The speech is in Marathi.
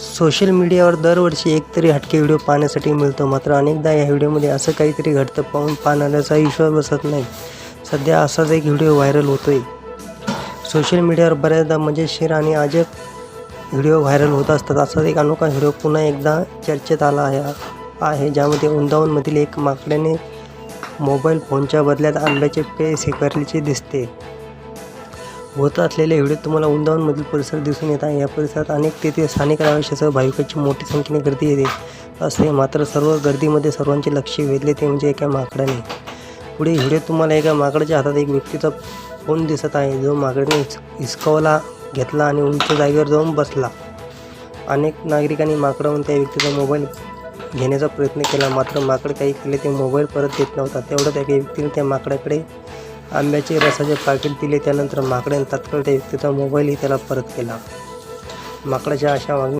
सोशल मीडियावर दरवर्षी एक तरी हटके व्हिडिओ पाहण्यासाठी मिळतो. मात्र अनेकदा या व्हिडिओमध्ये असं काहीतरी घडतं पाहून पाहणाऱ्याचा विश्वास बसत नाही. सध्या असाच एक व्हिडिओ व्हायरल होतोय. सोशल मीडियावर बऱ्याचदा म्हणजे मजेशीर आणि अजब व्हिडिओ व्हायरल होत असतात. असाच एक अनोखा व्हिडिओ पुन्हा एकदा चर्चेत आला आहे आहे ज्यामध्ये उंदावनमधील एक माकड्याने मोबाईल फोनच्या बदल्यात आंब्याचे पेय स्वीकारल्याचे दिसते. होत असलेल्या व्हिडिओत तुम्हाला वृंदावनमधील परिसर दिसून येत आहे. या परिसरात अनेक तेथे स्थानिक रहिवाशासह भाविकांची मोठी संख्येने गर्दी येते. असते मात्र सर्व गर्दीमध्ये सर्वांचे लक्ष वेधले ते म्हणजे एका माकडाने. पुढे व्हिडिओत तुम्हाला एका माकडाच्या हातात एक व्यक्तीचा फोन दिसत आहे. जो माकडाने हिसकावला घेतला आणि उंच जागेवर जाऊन बसला. अनेक नागरिकांनी माकडावरून त्या व्यक्तीचा मोबाईल घेण्याचा प्रयत्न केला. मात्र माकड काही केले ते मोबाईल परत देत नव्हता. तेवढं त्या व्यक्तीने त्या माकडाकडे आंब्याचे रसाचे पाकिट दिले त्यानंतर माकड्याने तात्काळ त्या व्यक्तीचा मोबाईलही त्याला परत केला. माकडाच्या अशा वागण्या